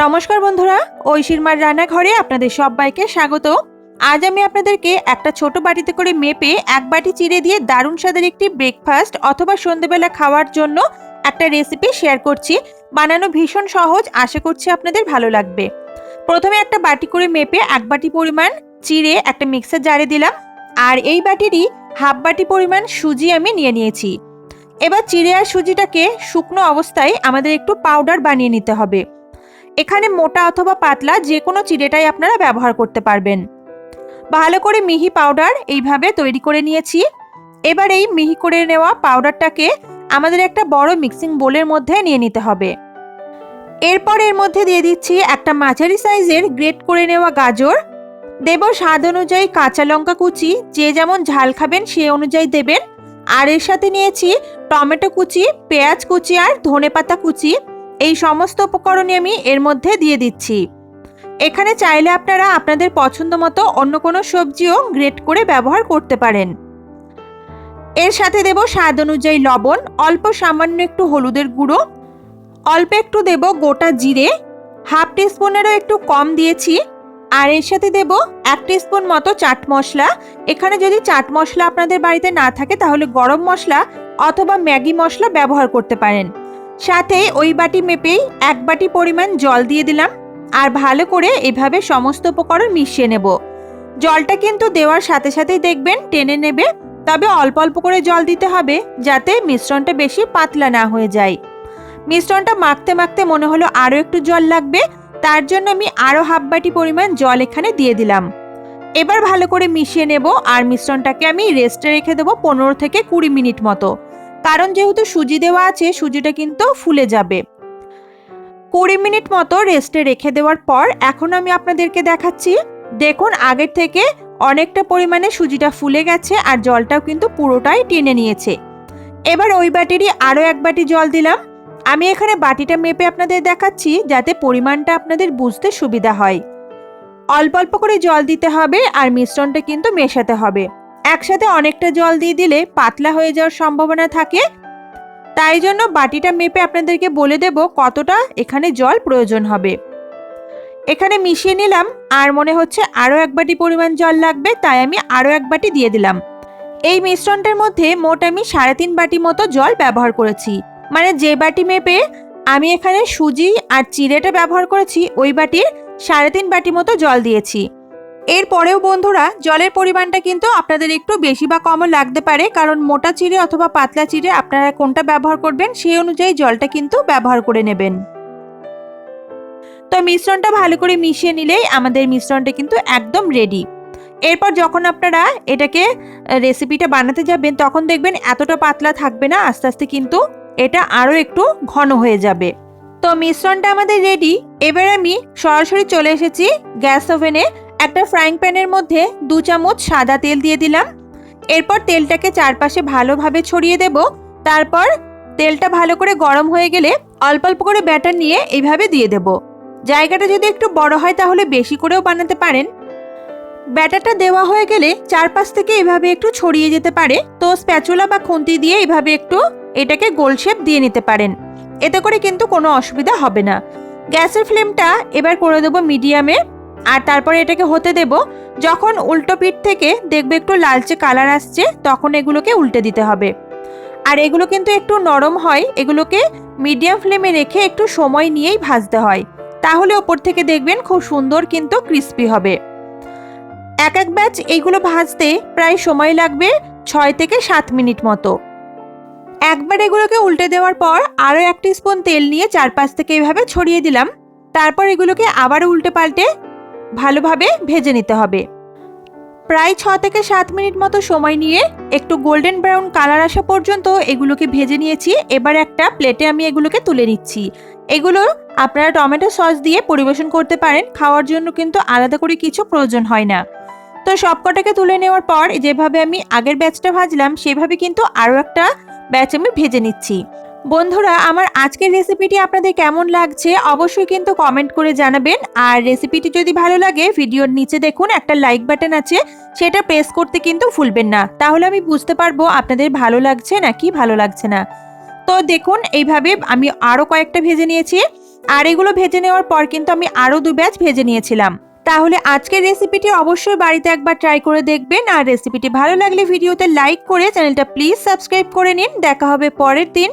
নমস্কার বন্ধুরা, ঐশীর মার রান্নাঘরে আপনাদের সবাইকে স্বাগত। আজ আমি আপনাদেরকে একটা ছোট বাটিতে করে মেপে এক বাটি চিড়ে দিয়ে দারুণ স্বাদের একটি ব্রেকফাস্ট অথবা সন্ধেবেলা খাওয়ার জন্য একটা রেসিপি শেয়ার করছি। বানানো ভীষণ সহজ, আশা করছি আপনাদের ভালো লাগবে। প্রথমে একটা বাটি করে মেপে এক বাটি পরিমাণ চিড়ে একটা মিক্সার জারে দিলাম। আর এই বাটিরই হাফ বাটি পরিমাণ সুজি আমি নিয়ে নিয়েছি। এবার চিড়ে আর সুজিটাকে শুকনো অবস্থায় আমাদের একটু পাউডার বানিয়ে নিতে হবে। এখানে মোটা অথবা পাতলা যে কোনো চিড়েটাই আপনারা ব্যবহার করতে পারবেন। ভালো করে মিহি পাউডার এইভাবে তৈরি করে নিয়েছি। এবার এই মিহি করে নেওয়া পাউডারটাকে আমাদের একটা বড় মিক্সিং বোলের মধ্যে নিয়ে নিতে হবে। এরপর এর মধ্যে দিয়ে দিচ্ছি একটা মাঝারি সাইজের গ্রেট করে নেওয়া গাজর। দেব স্বাদ অনুযায়ী কাঁচা লঙ্কা কুচি, যে যেমন ঝাল খাবেন সে অনুযায়ী দেবেন। আর এর সাথে নিয়েছি টমেটো কুচি, পেঁয়াজ কুচি আর ধনেপাতা কুচি। এই সমস্ত উপকরণই আমি এর মধ্যে দিয়ে দিচ্ছি। এখানে চাইলে আপনারা আপনাদের পছন্দ মতো অন্য কোনো সবজিও গ্রেট করে ব্যবহার করতে পারেন। এর সাথে দেব স্বাদ অনুযায়ী লবণ, অল্প সামান্য একটু হলুদের গুঁড়ো, অল্প একটু দেব গোটা জিরে, হাফ টিস্পুনেরও একটু কম দিয়েছি, আর এর সাথে দেব এক টিস্পুন মতো চাট মশলা। এখানে যদি চাট মশলা আপনাদের বাড়িতে না থাকে তাহলে গরম মশলা অথবা ম্যাগি মশলা ব্যবহার করতে পারেন। সাথে ওই বাটি মেপেই এক বাটি পরিমাণ জল দিয়ে দিলাম আর ভালো করে এভাবে সমস্ত উপকরণ মিশিয়ে নেব। জলটা কিন্তু দেওয়ার সাথে সাথেই দেখবেন টেনে নেবে, তবে অল্প অল্প করে জল দিতে হবে যাতে মিশ্রণটা বেশি পাতলা না হয়ে যায়। মিশ্রণটা মাখতে মাখতে মনে হলো আরও একটু জল লাগবে, তার জন্য আমি আরও হাফ বাটি পরিমাণ জল এখানে দিয়ে দিলাম। এবার ভালো করে মিশিয়ে নেব আর মিশ্রণটাকে আমি রেস্টে রেখে দেবো পনেরো থেকে কুড়ি মিনিট মতো। কারণ যেহেতু সুজি দেওয়া আছে, সুজিটা কিন্তু ফুলে যাবে। কুড়ি মিনিট মতো রেস্টে রেখে দেওয়ার পর এখন আমি আপনাদেরকে দেখাচ্ছি, দেখুন আগের থেকে অনেকটা পরিমাণে সুজিটা ফুলে গেছে আর জলটাও কিন্তু পুরোটাই টেনে নিয়েছে। এবার ওই বাটিরই আরও এক বাটি জল দিলাম। আমি এখানে বাটিটা মেপে আপনাদের দেখাচ্ছি যাতে পরিমাণটা আপনাদের বুঝতে সুবিধা হয়। অল্প অল্প করে জল দিতে হবে আর মিশ্রণটা কিন্তু মেশাতে হবে। একসাথে অনেকটা জল দিয়ে দিলে পাতলা হয়ে যাওয়ার সম্ভাবনা থাকে। তাই জন্য বাটিটা মেপে আপনাদেরকে বলে দেব কতটা এখানে জল প্রয়োজন হবে। এখানে মিশিয়ে নিলাম, আর মনে হচ্ছে আরও এক বাটি পরিমাণ জল লাগবে, তাই আমি আরও এক বাটি দিয়ে দিলাম। এই মিশ্রণটার মধ্যে মোট আমি সাড়ে তিন বাটি মতো জল ব্যবহার করেছি। মানে যে বাটি মেপে আমি এখানে সুজি আর চিড়েটা ব্যবহার করেছি, ওই বাটির সাড়ে তিন বাটি মতো জল দিয়েছি। এরপরেও বন্ধুরা, জলের পরিমাণটা কিন্তু আপনাদের একটু বেশি বা কমও লাগতে পারে, কারণ মোটা চিড়ে অথবা পাতলা চিড়ে আপনারা কোনটা ব্যবহার করবেন, সেই অনুযায়ী জলটা কিন্তু ব্যবহার করে নেবেন। তো মিশ্রণটা ভালো করে মিশিয়ে নিলেই আমাদের মিশ্রণটা কিন্তু একদম রেডি এরপর যখন আপনারা এটাকে রেসিপিটা বানাতে যাবেন, তখন দেখবেন এতটা পাতলা থাকবে না, আস্তে আস্তে কিন্তু এটা আরও একটু ঘন হয়ে যাবে। তো মিশ্রণটা আমাদের রেডি এবার আমি সরাসরি চলে এসেছি গ্যাস ওভেনে একটা ফ্রাইং প্যানের মধ্যে দু চামচ সাদা তেল দিয়ে দিলাম। এরপর তেলটাকে চারপাশে ভালোভাবে ছড়িয়ে দেব। তারপর তেলটা ভালো করে গরম হয়ে গেলে অল্প অল্প করে ব্যাটার নিয়ে এইভাবে দিয়ে দেব। জায়গাটা যদি একটু বড় হয় তাহলে বেশি করেও বানাতে পারেন। ব্যাটারটা দেওয়া হয়ে গেলে চারপাশ থেকে এভাবে একটু ছড়িয়ে যেতে পারে। তো স্প্যাচুলা বা খুন্তি দিয়ে এভাবে একটু এটাকে গোল শেপ দিয়ে নিতে পারেন। এতে করে কিন্তু কোনো অসুবিধা হবে না। গ্যাসের ফ্লেমটা এবার করে দেবো মিডিয়ামে আর তারপরে এটাকে হতে দেব, যখন উল্টো পিঠ থেকে দেখবে একটু লালচে কালার আসছে, তখন এগুলোকে উল্টে দিতে হবে। আর এগুলো কিন্তু একটু নরম হয়, এগুলোকে মিডিয়াম ফ্লেমে রেখে একটু সময় নিয়েই ভাজতে হয়। তাহলে ওপর থেকে দেখবেন খুব সুন্দর কিন্তু ক্রিস্পি হবে। এক এক ব্যাচ এইগুলো ভাজতে প্রায় সময় লাগবে ছয় থেকে সাত মিনিট মতো। একবার এগুলোকে উল্টে দেওয়ার পর আরও এক স্পুন তেল নিয়ে চারপাশ থেকে এইভাবে ছড়িয়ে দিলাম। তারপর এগুলোকে আবার উল্টে পাল্টে ভালোভাবে ভেজে নিতে হবে। প্রায় ছ থেকে সাত মিনিট মতো সময় নিয়ে একটু গোল্ডেন ব্রাউন কালার আসা পর্যন্ত এগুলোকে ভেজে নিয়েছি। এবার একটা প্লেটে আমি এগুলোকে তুলে নিচ্ছি। এগুলো আপনারা টমেটো সস দিয়ে পরিবেশন করতে পারেন। খাওয়ার জন্য কিন্তু আলাদা করে কিছু প্রয়োজন হয় না। তো সবকটাকে তুলে নেওয়ার পর যেভাবে আমি আগের ব্যাচটা ভাজলাম, সেভাবে কিন্তু আরও একটা ব্যাচ আমি ভেজে নিচ্ছি। বন্ধুরা, আমার আজকের রেসিপিটি আপনাদের কেমন লাগছে অবশ্যই কিন্তু কমেন্ট করে জানাবেন। আর রেসিপিটি যদি ভালো লাগে ভিডিওর নিচে দেখুন, একটা লাইক বাটন আছে, সেটা প্রেস করতে কিন্তু ভুলবেন না। তাহলে আমি বুঝতে পারব আপনাদের ভালো লাগছে নাকি ভালো লাগছে না। তো দেখুন, এইভাবে আমি আরও কয়েকটা ভেজে নিয়েছি। আর এগুলো ভেজে নেওয়ার পর কিন্তু আমি আরও দু ব্যাচ ভেজে নিয়েছিলাম। তাহলে আজকের রেসিপিটি অবশ্যই বাড়িতে একবার ট্রাই করে দেখবেন। আর রেসিপিটি ভালো লাগলে ভিডিওতে লাইক করে চ্যানেলটা প্লিজ সাবস্ক্রাইব করে নিন। দেখা হবে পরের দিন।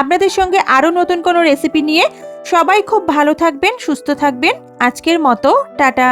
আপনাদের সঙ্গে আরও নতুন কোনো রেসিপি নিয়ে সবাই খুব ভালো থাকবেন, সুস্থ থাকবেন। আজকের মতো, টাটা।